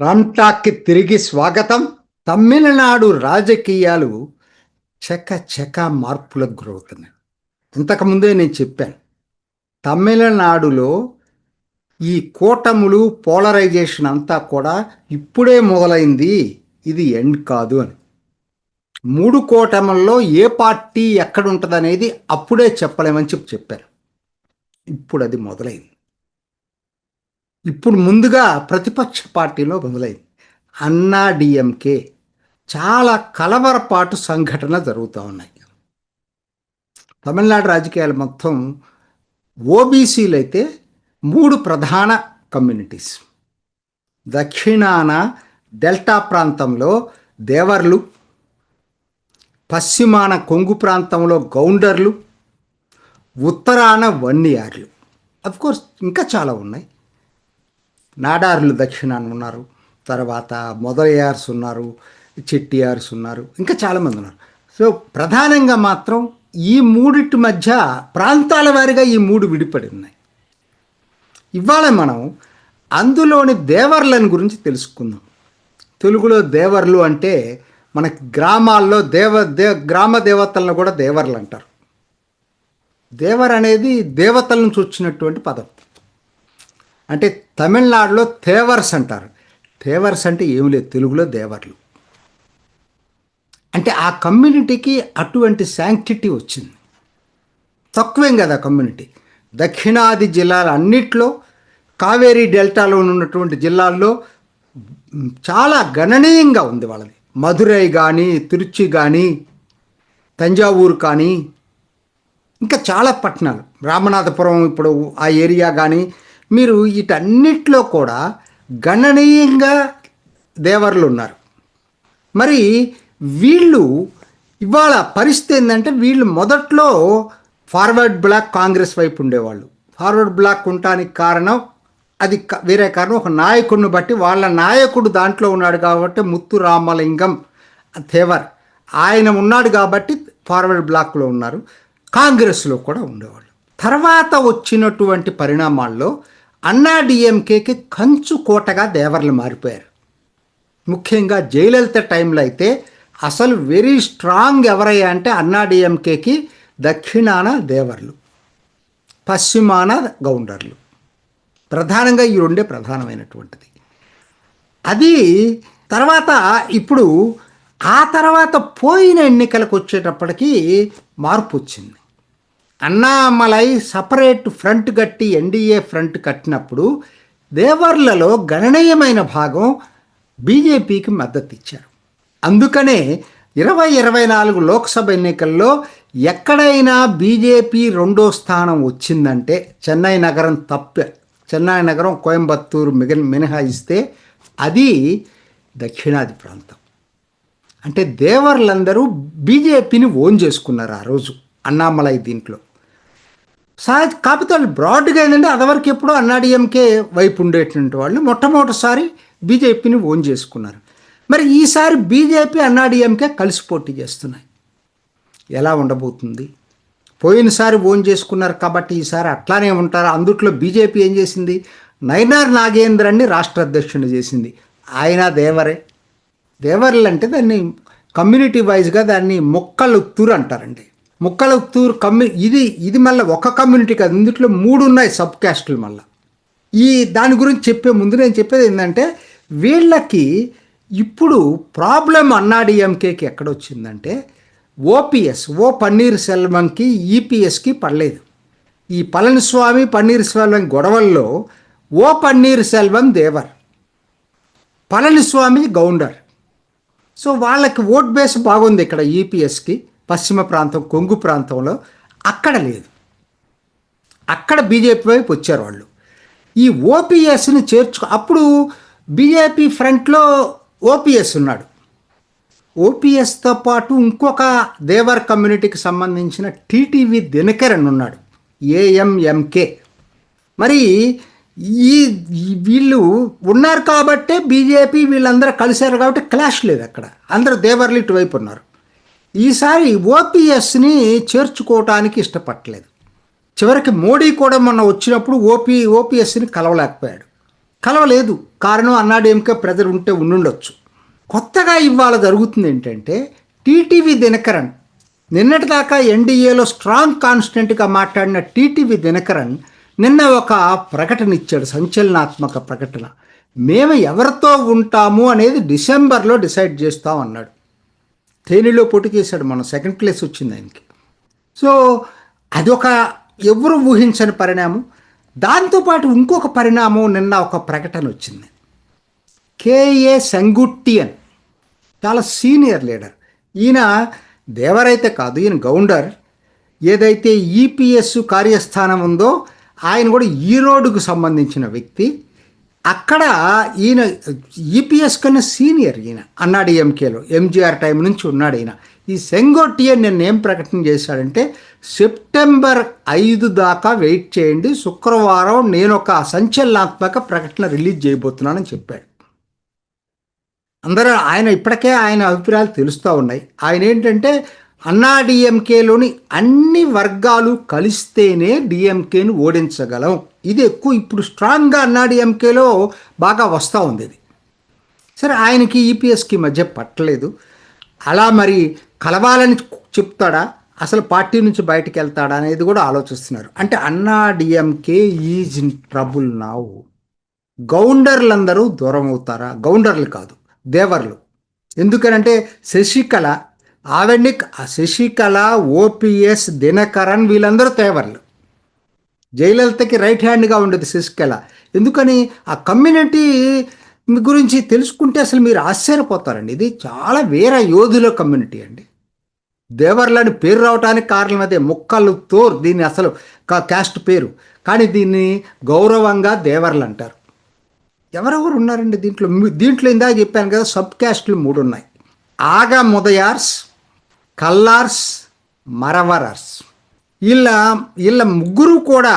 రామ్టాక్కి తిరిగి స్వాగతం. తమిళనాడు రాజకీయాలు చక చక మార్పులకు గురవుతున్నాయి ఇంతకుముందే నేను చెప్పాను తమిళనాడులో ఈ కూటములు పోలరైజేషన్ అంతా కూడా ఇప్పుడే మొదలైంది ఇది ఎండ్ కాదు అని. మూడు కూటముల్లో ఏ పార్టీ ఎక్కడ ఉంటుంది అనేది అప్పుడే చెప్పలేమని చెప్పి చెప్పారు ఇప్పుడు అది మొదలైంది. ఇప్పుడు ముందుగా ప్రతిపక్ష పార్టీలో మొదలైంది. అన్నా డిఎంకే. చాలా కలవరపాటు సంఘటన జరుగుతూ ఉన్నాయి. తమిళనాడు రాజకీయాలు మొత్తం ఓబీసీలు అయితే మూడు ప్రధాన కమ్యూనిటీస్. దక్షిణాన డెల్టా ప్రాంతంలో దేవర్లు. పశ్చిమాన కొంగు ప్రాంతంలో గౌండర్లు. ఉత్తరాన వన్నియార్లు. కోర్స్ ఇంకా చాలా ఉన్నాయి. నాడార్లు దక్షిణాన ఉన్నారు. తర్వాత మొదలయార్స్ ఉన్నారు చెట్టియార్స్ ఉన్నారు ఇంకా చాలామంది ఉన్నారు. సో ప్రధానంగా మాత్రం ఈ మూడిటి మధ్య ప్రాంతాల వారిగా ఈ మూడు విడిపడి ఉన్నాయి. ఇవాళ మనం అందులోని దేవర్లను గురించి తెలుసుకుందాం. తెలుగులో దేవర్లు అంటే మన గ్రామాల్లో దేవ దే గ్రామ దేవతలను కూడా దేవర్లు అంటారు. దేవర్ అనేది దేవతల నుంచి వచ్చినటువంటి పదం. అంటే తమిళనాడులో తేవర్స్ అంటారు. తేవర్స్ అంటే ఏమి లేదు తెలుగులో దేవర్లు. అంటే ఆ కమ్యూనిటీకి అటువంటి శాంక్టిటీ వచ్చింది. తక్కువేం కదా కమ్యూనిటీ. దక్షిణాది జిల్లాల అన్నిట్లో కావేరీ డెల్టాలో ఉన్నటువంటి జిల్లాల్లో చాలా గణనీయంగా ఉంది వాళ్ళది. మధురై కానీ తిరుచి కానీ తంజావూరు కానీ ఇంకా చాలా పట్టణాలు. రామనాథపురం ఇప్పుడు ఆ ఏరియా కానీ మీరు వీటన్నిటిలో కూడా గణనీయంగా దేవర్లు ఉన్నారు మరి వీళ్ళు ఇవాళ పరిస్థితి ఏంటంటే వీళ్ళు మొదట్లో ఫార్వర్డ్ బ్లాక్ కాంగ్రెస్ వైపు ఉండేవాళ్ళు. ఫార్వర్డ్ బ్లాక్ ఉండటానికి కారణం అది వేరే కారణం ఒక నాయకుడిని బట్టి వాళ్ళ నాయకుడు దాంట్లో ఉన్నాడు కాబట్టి ముత్తు రామలింగం తేవర్ ఆయన ఉన్నాడు కాబట్టి ఫార్వర్డ్ బ్లాక్లో ఉన్నారు కాంగ్రెస్లో కూడా ఉండేవాళ్ళు. తర్వాత వచ్చినటువంటి పరిణామాల్లో అన్నా డిఎంకేకి కంచు కోటగా దేవర్లు మారిపోయారు. ముఖ్యంగా జయలలిత టైంలో అయితే అసలు వెరీ స్ట్రాంగ్ ఎవరయ్యా అంటే అన్నా డిఎంకేకి దక్షిణాన దేవర్లు పశ్చిమాన గౌండర్లు. ప్రధానంగా ఈ రెండే ప్రధానమైనటువంటిది. అది తర్వాత ఇప్పుడు ఆ తర్వాత పోయిన ఎన్నికలకు వచ్చేటప్పటికి మార్పు వచ్చింది. అన్నామలై సపరేట్ ఫ్రంట్ కట్టి ఎన్డీఏ ఫ్రంట్ కట్టినప్పుడు దేవర్లలో గణనీయమైన భాగం బీజేపీకి మద్దతు ఇచ్చారు అందుకనే ఇరవై ఇరవై నాలుగు లోక్సభ ఎన్నికల్లో ఎక్కడైనా బీజేపీ రెండో స్థానం వచ్చిందంటే చెన్నై నగరం తప్ప. చెన్నై నగరం కోయంబత్తూరు మిగ మినహాయిస్తే అది దక్షిణాది ప్రాంతం. అంటే దేవర్లందరూ బీజేపీని ఓన్ చేసుకున్నారు ఆ రోజు అన్నామలై దీంట్లో. సహజ కాకపోతే వాళ్ళు బ్రాడ్గా ఏంటంటే అదవరకు ఎప్పుడో అన్నాడీఎంకే వైపు ఉండేటువంటి వాళ్ళు మొట్టమొదటిసారి బీజేపీని ఓన్ చేసుకున్నారు. మరి ఈసారి బీజేపీ అన్నాడీఎంకే కలిసి పోటీ చేస్తున్నాయి. ఎలా ఉండబోతుంది? పోయినసారి ఓన్ చేసుకున్నారు కాబట్టి ఈసారి అట్లానే ఉంటారు. అందుట్లో బీజేపీ ఏం చేసింది? నైనార్ నాగేంద్రాన్ని రాష్ట్ర అధ్యక్షుని చేసింది. ఆయన దేవరే. దేవర్లు అంటే దాన్ని కమ్యూనిటీ వైజ్గా దాన్ని మొక్కలు తురు అంటారండి. మొక్కలుత్తూరు కమ్యూ ఇది ఇది మళ్ళీ ఒక కమ్యూనిటీ కాదు ఇందులో మూడు ఉన్నాయి సబ్ క్యాస్టులు మళ్ళీ. ఈ దాని గురించి చెప్పే ముందు నేను చెప్పేది ఏంటంటే వీళ్ళకి ఇప్పుడు ప్రాబ్లం అన్నాడీఎంకేకి ఎక్కడొచ్చిందంటే ఓపీఎస్ ఓ పన్నీర్ సెల్వంకి ఈపీఎస్కి పడలేదు. ఈ పళనిస్వామి పన్నీర్ సెల్వం గొడవల్లో ఓ పన్నీర్ సెల్వం దేవర్. పళనిస్వామి గౌండర్. సో వాళ్ళకి ఓట్ బేస్ బాగుంది ఇక్కడ ఈపీఎస్కి పశ్చిమ ప్రాంతం కొంగు ప్రాంతంలో అక్కడ లేదు. అక్కడ బీజేపీ వైపు వచ్చారు వాళ్ళు. ఈ ఓపీఎస్ని చేర్చు అప్పుడు బీజేపీ ఫ్రంట్లో ఓపీఎస్ ఉన్నాడు. ఓపీఎస్తో పాటు ఇంకొక దేవర్ కమ్యూనిటీకి సంబంధించిన టీటీవీ దినకరన్ ఉన్నాడు. ఏఎంఎంకే మరి ఈ ఈ వీళ్ళు ఉన్నారు కాబట్టే బీజేపీ వీళ్ళందరూ కలిశారు కాబట్టి క్లాష్ లేదు అక్కడ అందరూ దేవర్లు ఇటువైపు ఉన్నారు. ఈసారి ఓపీఎస్ని చేర్చుకోవటానికి ఇష్టపడలేదు చివరికి మోడీ కూడా మొన్న వచ్చినప్పుడు ఓపీ ఓపీఎస్ని కలవలేకపోయాడు. కలవలేదు. కారణం అన్నాడేమిక ప్రజలు ఉంటే ఉండుండొచ్చు. కొత్తగా ఇవాళ జరుగుతుంది ఏంటంటే టీటీవీ దినకరన్ నిన్నటిదాకా ఎన్డీఏలో స్ట్రాంగ్ కాన్స్టెంట్గా మాట్లాడిన టీటీవీ దినకరన్ నిన్న ఒక ప్రకటన ఇచ్చాడు సంచలనాత్మక ప్రకటన. మేము ఎవరితో ఉంటాము అనేది డిసెంబర్లో డిసైడ్ చేస్తాం అన్నాడు తేనెలో చేశాడు మన సెకండ్ ప్లేస్ వచ్చింది ఆయనకి. సో అదొక ఎవరు ఊహించని పరిణామం. దాంతోపాటు ఇంకొక పరిణామం నిన్న ఒక ప్రకటన వచ్చింది. కేఏ సంగుట్టియన్ చాలా సీనియర్ లీడర్. ఈయన దేవరైతే కాదు ఈయన గౌండర్. ఏదైతే ఈపీఎస్ కార్యస్థానం ఉందో ఆయన కూడా ఈరోడుకు సంబంధించిన వ్యక్తి. అక్కడ ఈయన ఈపీఎస్ కన్నా సీనియర్ ఈయన అన్నాడు ఎంకేలో. ఎంజీఆర్ టైం నుంచి ఉన్నాడు ఈయన. ఈ సెంగోటియన్ నిన్న ఏం ప్రకటన చేశాడంటే సెప్టెంబర్ ఐదు దాకా వెయిట్ చేయండి శుక్రవారం నేను ఒక సంచలనాత్మక ప్రకటన రిలీజ్ చేయబోతున్నానని చెప్పాడు. అందరూ ఆయన ఇప్పటికే ఆయన అభిప్రాయాలు తెలుస్తూ ఉన్నాయి. ఆయన ఏంటంటే అన్నాడీఎంకేలోని అన్ని వర్గాలు కలిస్తేనే డిఎంకేను ఓడించగలం. ఇది ఎక్కువ ఇప్పుడు స్ట్రాంగ్గా అన్నాడీఎంకేలో బాగా వస్తూ ఉంది ఇది. సరే ఆయనకి ఈపీఎస్కి మధ్య పట్టలేదు. అలా మరి కలవాలని చెప్తాడా? అసలు పార్టీ నుంచి బయటకు వెళ్తాడా అనేది కూడా ఆలోచిస్తున్నారు. అంటే Anna DMK is in trouble now. గౌండర్లందరూ దూరం అవుతారా? గౌండర్లు కాదు దేవర్లు. ఎందుకనంటే శశికళ ఆవెనిక్ శశికళ ఓపీఎస్ దినకరన్ వీళ్ళందరూ తేవర్లు. జయలలితకి రైట్ హ్యాండ్గా ఉండేది శశికళ. ఎందుకని? ఆ కమ్యూనిటీ గురించి తెలుసుకుంటే అసలు మీరు ఆశ్చర్యపోతారండి. ఇది చాలా వేరే యోధుల కమ్యూనిటీ అండి. దేవర్లని పేరు రావడానికి కారణం అదే. ముక్కలు తోర్ దీన్ని అసలు క్యాస్ట్ పేరు. కానీ దీన్ని గౌరవంగా దేవర్లు అంటారు. ఎవరెవరు ఉన్నారండి దీంట్లో? దీంట్లో ఇందాక చెప్పాను కదా సబ్ క్యాస్ట్లు మూడు ఉన్నాయి ఆగా ముదయార్స్ కల్లార్స్ మరవరర్స్. వీళ్ళ వీళ్ళ ముగ్గురు కూడా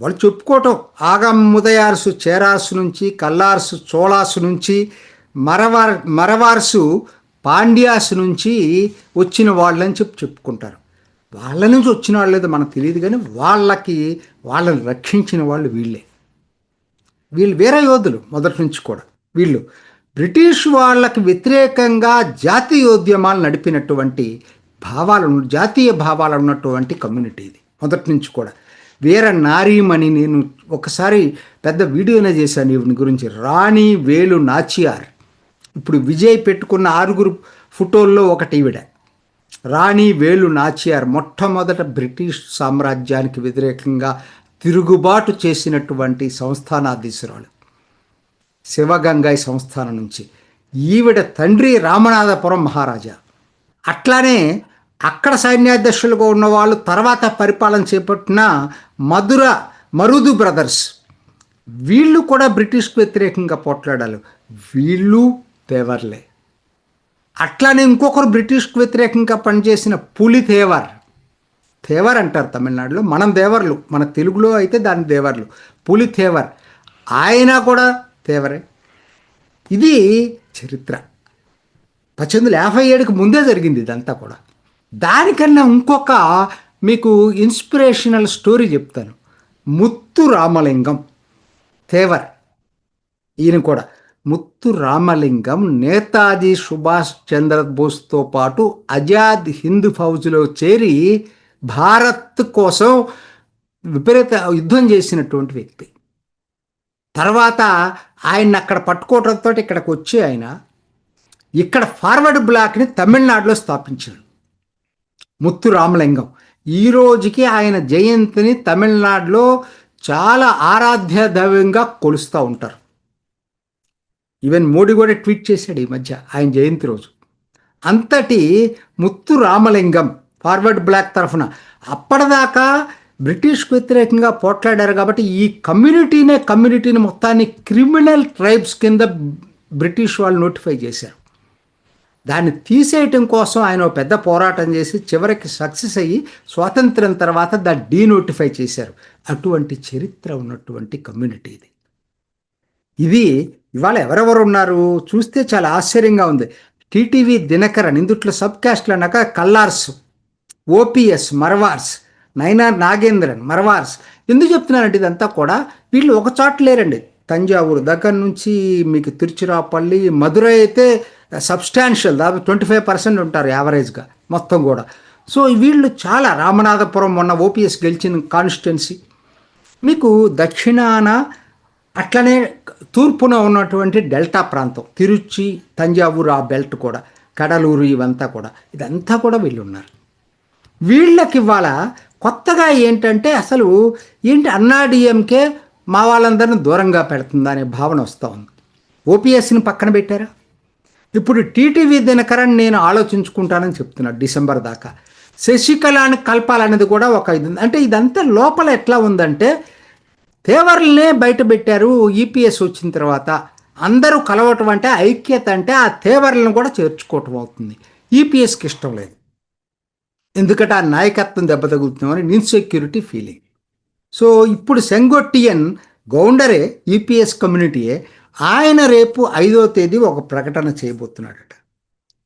వాళ్ళు చెప్పుకోవటం ఆగం ముదయార్సు చేరాసు నుంచి కల్లార్సు చోళాసు నుంచి మరవార్ మరవార్సు పాండ్యాసు నుంచి వచ్చిన వాళ్ళని చెప్పి చెప్పుకుంటారు. వాళ్ళ నుంచి వచ్చిన వాళ్ళు లేదో మనకు తెలియదు కానీ వాళ్ళకి వాళ్ళని రక్షించిన వాళ్ళు వీళ్ళే. వీళ్ళు వేరే యోధులు మొదటి నుంచి కూడా. వీళ్ళు బ్రిటిష్ వాళ్ళకి వ్యతిరేకంగా జాతీయోద్యమాలు నడిపినటువంటి భావాలు జాతీయ భావాలు ఉన్నటువంటి కమ్యూనిటీ ఇది. మొదటి నుంచి కూడా. వీర నారీమణి నేను ఒకసారి పెద్ద వీడియోనే చేశాను ఈవిని గురించి. రాణి వేలు నాచియార్. ఇప్పుడు విజయ్ పెట్టుకున్న ఆరుగురు ఫోటోల్లో ఒకటి ఈవిడ. రాణి వేలు నాచియార్ మొట్టమొదట బ్రిటిష్ సామ్రాజ్యానికి వ్యతిరేకంగా తిరుగుబాటు చేసినటువంటి సంస్థానాధీశురాలు. శివగంగాయి సంస్థానం నుంచి. ఈవిడ తండ్రి రామనాథపురం మహారాజా. అట్లానే అక్కడ సైన్యాధ్యక్షులుగా ఉన్న వాళ్ళు తర్వాత పరిపాలన చేపట్టిన మధుర మరుదు బ్రదర్స్. వీళ్ళు కూడా బ్రిటిష్కు వ్యతిరేకంగా పోట్లాడాలి వీళ్ళు తేవర్లే అట్లానే ఇంకొకరు బ్రిటిష్కు వ్యతిరేకంగా పనిచేసిన పులి తేవర్ తేవర్ అంటారు తమిళనాడులో. మనం దేవర్లు. మన తెలుగులో అయితే దాని దేవర్లు. పులి తేవర్ ఆయన కూడా తేవరే. ఇది చరిత్ర. పద్దెనిమిది వందల యాభై ఏడుకి ముందే జరిగింది ఇదంతా కూడా. దానికన్నా ఇంకొక మీకు ఇన్స్పిరేషనల్ స్టోరీ చెప్తాను. ముత్తు రామలింగం తేవర్. ఈయన కూడా ముత్తు రామలింగం నేతాజీ సుభాష్ చంద్రబోస్తో పాటు ఆజాద్ హింద్ ఫౌజ్లో చేరి భారత్ కోసం విపరీత యుద్ధం చేసినటువంటి వ్యక్తి. తర్వాత ఆయన అక్కడ పట్టుకోవడంతో ఇక్కడికి వచ్చి ఆయన ఇక్కడ ఫార్వర్డ్ బ్లాక్ని తమిళనాడులో స్థాపించాడు. ముత్తు రామలింగం. ఈ రోజుకి ఆయన జయంతిని తమిళనాడులో చాలా ఆరాధ్య దైవంగా కొలుస్తూ ఉంటారు. ఈవెన్ మోడీ కూడా ట్వీట్ చేశాడు ఈ మధ్య ఆయన జయంతి రోజు. అంతటి ముత్తు రామలింగం ఫార్వర్డ్ బ్లాక్ తరఫున అప్పటిదాకా బ్రిటిష్కు వ్యతిరేకంగా పోట్లాడారు కాబట్టి ఈ కమ్యూనిటీనే కమ్యూనిటీని మొత్తాన్ని క్రిమినల్ ట్రైబ్స్ కింద బ్రిటిష్ వాళ్ళు నోటిఫై చేశారు. దాన్ని తీసేయటం కోసం ఆయన పెద్ద పోరాటం చేసి చివరికి సక్సెస్ అయ్యి స్వాతంత్రం తర్వాత దాన్ని డీనోటిఫై చేశారు. అటువంటి చరిత్ర ఉన్నటువంటి కమ్యూనిటీ ఇది. ఇది ఇవాళ ఎవరెవరు ఉన్నారు? చూస్తే చాలా ఆశ్చర్యంగా ఉంది. టీటీవీ దినకరన్ ఇందుట్లో సబ్ క్యాస్ట్లు అన్నాక కల్లార్స్ ఓపీఎస్ మర్వార్స్ నైనార్ నాగేంద్రన్ మరవార్స్. ఎందుకు చెప్తున్నానంటే ఇదంతా కూడా వీళ్ళు ఒక చోట లేరండి. తంజావూరు దగ్గర నుంచి మీకు తిరుచిరాపల్లి మధురై అయితే సబ్స్టాన్షియల్ దాదాపు ట్వంటీ ఫైవ్ పర్సెంట్ ఉంటారు యావరేజ్గా మొత్తం కూడా. సో వీళ్ళు చాలా రామనాథపురం మొన్న ఓపీఎస్ గెలిచిన కాన్స్టిట్యున్సీ మీకు దక్షిణాన అట్లనే తూర్పున ఉన్నటువంటి డెల్టా ప్రాంతం తిరుచి తంజావూరు ఆ బెల్ట్ కూడా కడలూరు ఇవంతా కూడా. ఇదంతా కూడా వీళ్ళు ఉన్నారు. వీళ్ళకి ఇవాళ కొత్తగా ఏంటంటే అసలు ఏంటి అన్నాడీఎంకే మా వాళ్ళందరిని దూరంగా పెడుతుందా అనే భావన వస్తూ ఉంది. ఓపీఎస్ని పక్కన పెట్టారా? ఇప్పుడు టీటీవీ దినకరన్ నేను ఆలోచించుకుంటానని చెప్తున్నాడు డిసెంబర్ దాకా. శశికళని కలపాలనేది కూడా ఒక ఇది అంటే ఇదంతా లోపల ఎట్లా ఉందంటే తేవర్లనే బయట పెట్టారు ఈపీఎస్ వచ్చిన తర్వాత. అందరూ కలవటం అంటే ఐక్యత అంటే ఆ తేవర్లను కూడా చేర్చుకోవటం అవుతుంది. ఈపీఎస్కి ఇష్టం లేదు. ఎందుకంటే ఆ నాయకత్వం దెబ్బ తగులుతుందని ఇన్సెక్యూరిటీ ఫీలింగ్ సో ఇప్పుడు సెంగోటియన్ గౌండరే ఈపీఎస్ కమ్యూనిటీయే ఆయన రేపు ఐదో తేదీ ఒక ప్రకటన చేయబోతున్నాడట.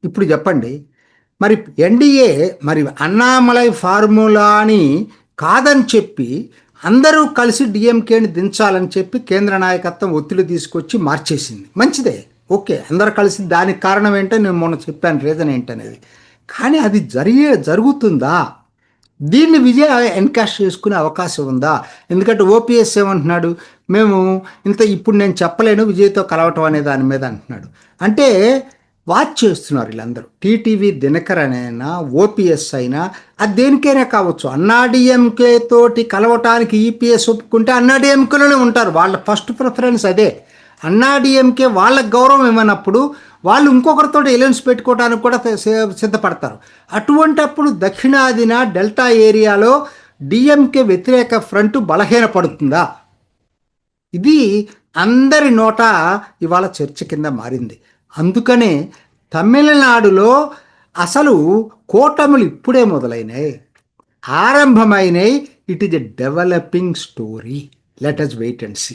ఇప్పుడు చెప్పండి మరి ఎన్డీఏ మరి అన్నామలై ఫార్ములా అని కాదని చెప్పి అందరూ కలిసి డిఎంకేని దించాలని చెప్పి కేంద్ర నాయకత్వం ఒత్తిడి తీసుకొచ్చి మార్చేసింది. మంచిదే ఓకే అందరు కలిసి దానికి కారణం ఏంటో నేను మొన్న చెప్పాను రీజన్ ఏంటనేది. కానీ అది జరిగే జరుగుతుందా? దీన్ని విజయ ఎన్కాష్ చేసుకునే అవకాశం ఉందా? ఎందుకంటే ఓపీఎస్ ఏమంటున్నాడు? మేము ఇంత ఇప్పుడు నేను చెప్పలేను విజయ్తో కలవటం అనే దాని మీద అంటున్నాడు. అంటే వాచ్ చేస్తున్నారు వీళ్ళందరూ. టీటీవీ దినకర్ అయినా ఓపీఎస్ అయినా అది దేనికైనా కావచ్చు. అన్నాడీఎంకే తోటి కలవటానికి ఈపీఎస్ ఒప్పుకుంటే అన్నాడీఎంకేలోనే ఉంటారు. వాళ్ళ ఫస్ట్ ప్రిఫరెన్స్ అదే. అన్నాడీఎంకే వాళ్ళకి గౌరవం ఇవ్వనప్పుడు వాళ్ళు ఇంకొకరితో ఎలయన్స్ పెట్టుకోవడానికి కూడా సిద్ధపడతారు. అటువంటప్పుడు దక్షిణాదిన డెల్టా ఏరియాలో డిఎంకే వ్యతిరేక ఫ్రంట్ బలహీనపడుతుందా? ఇది అందరి నోట ఇవాళ చర్చ కింద మారింది. అందుకనే తమిళనాడులో అసలు కూటములు ఇప్పుడే మొదలైనాయి. ఆరంభమైనవి it is a developing story let us wait and see